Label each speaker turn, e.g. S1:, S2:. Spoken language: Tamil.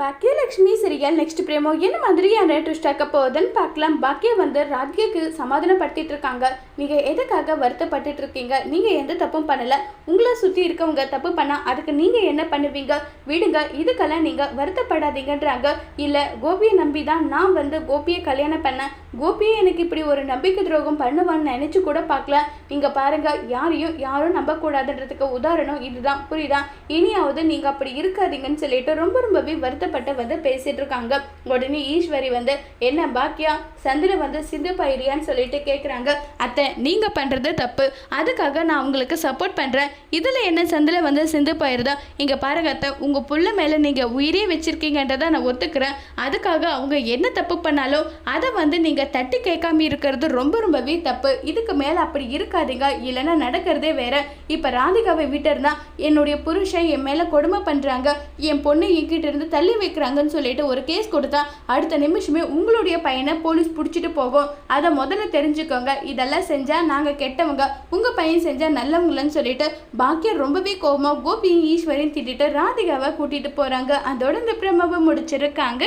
S1: பாக்கியலட்சுமி சீரியல் நெக்ஸ்ட் பிரேமோ என்ன மாதிரியான ட்விஸ்ட் ஆக்க போகுதுன்னு பார்க்கலாம். பாக்கியா வந்து ராதிகாக்கு சமாதானப்படுத்திட்டு இருக்காங்க. நீங்கள் எதுக்காக வருத்தப்பட்டுட்டு இருக்கீங்க? நீங்கள் எந்த தப்பும் பண்ணலை. உங்களை சுற்றி இருக்கவங்க தப்பு பண்ணால் அதுக்கு நீங்கள் என்ன பண்ணுவீங்க? விடுங்க இதுக்கெல்லாம் நீங்கள் வருத்தப்படாதீங்கன்றாங்க. இல்லை கோபியை நம்பி தான் நான் வந்து கோபியை கல்யாணம் பண்ணேன். கோபியை எனக்கு இப்படி ஒரு நம்பிக்கை துரோகம் பண்ணுவான்னு நினச்சி கூட பார்க்கல. நீங்கள் பாருங்க யாரையும் யாரும் நம்பக்கூடாதுன்றதுக்கு உதாரணம் இதுதான் புரியுதா? இனியாவது நீங்கள் அப்படி இருக்காதீங்கன்னு சொல்லிட்டு ரொம்ப ரொம்பவே வருத்தப்பட்டு வந்து பேசிட்டு இருக்காங்க. உடனே ஈஸ்வரி வந்து என்ன பாக்கியா சந்திர வந்து சிந்து பயிரியான்னு சொல்லிட்டு கேட்குறாங்க அத்தை நீங்கள் பண்ணுறது தப்பு. அதுக்காக நான் உங்களுக்கு சப்போர்ட் பண்ணுறேன் இதில் என்ன சந்திர வந்து சிந்து பயிர் தான் இங்கே பாருங்க அத்தை உங்கள் புள்ள மேலே நீங்கள் உயிரே வச்சிருக்கீங்கன்றதை நான் ஒத்துக்கிறேன். அதுக்காக அவங்க என்ன தப்பு பண்ணாலும் அதை வந்து நீங்கள் நீங்கள் தட்டி கேட்காம இருக்கிறது ரொம்ப ரொம்பவே தப்பு. இதுக்கு மேலே அப்படி இருக்காதீங்க. இல்லைன்னா நடக்கிறதே வேற. இப்போ ராதிகாவை விட்டுருந்தா என்னுடைய புருஷன் என் மேலே கொடுமை பண்ணுறாங்க என் பொண்ணு என்கிட்ட இருந்து தள்ளி வைக்கிறாங்கன்னு சொல்லிட்டு ஒரு கேஸ் கொடுத்தா அடுத்த நிமிஷமே உங்களுடைய பையனை போலீஸ் பிடிச்சிட்டு போகும். அதை முதல்ல தெரிஞ்சுக்கோங்க. இதெல்லாம் செஞ்சால் நாங்கள் கெட்டவங்க. உங்கள் பையன் செஞ்சால் நல்லவங்களன்னு சொல்லிட்டு பாக்கியம் ரொம்பவே கோபமாக கோபியும் ஈஸ்வரையும் திட்டிட்டு ராதிகாவை கூட்டிகிட்டு போகிறாங்க அதோட இந்த பிரமவை முடிச்சிருக்காங்க.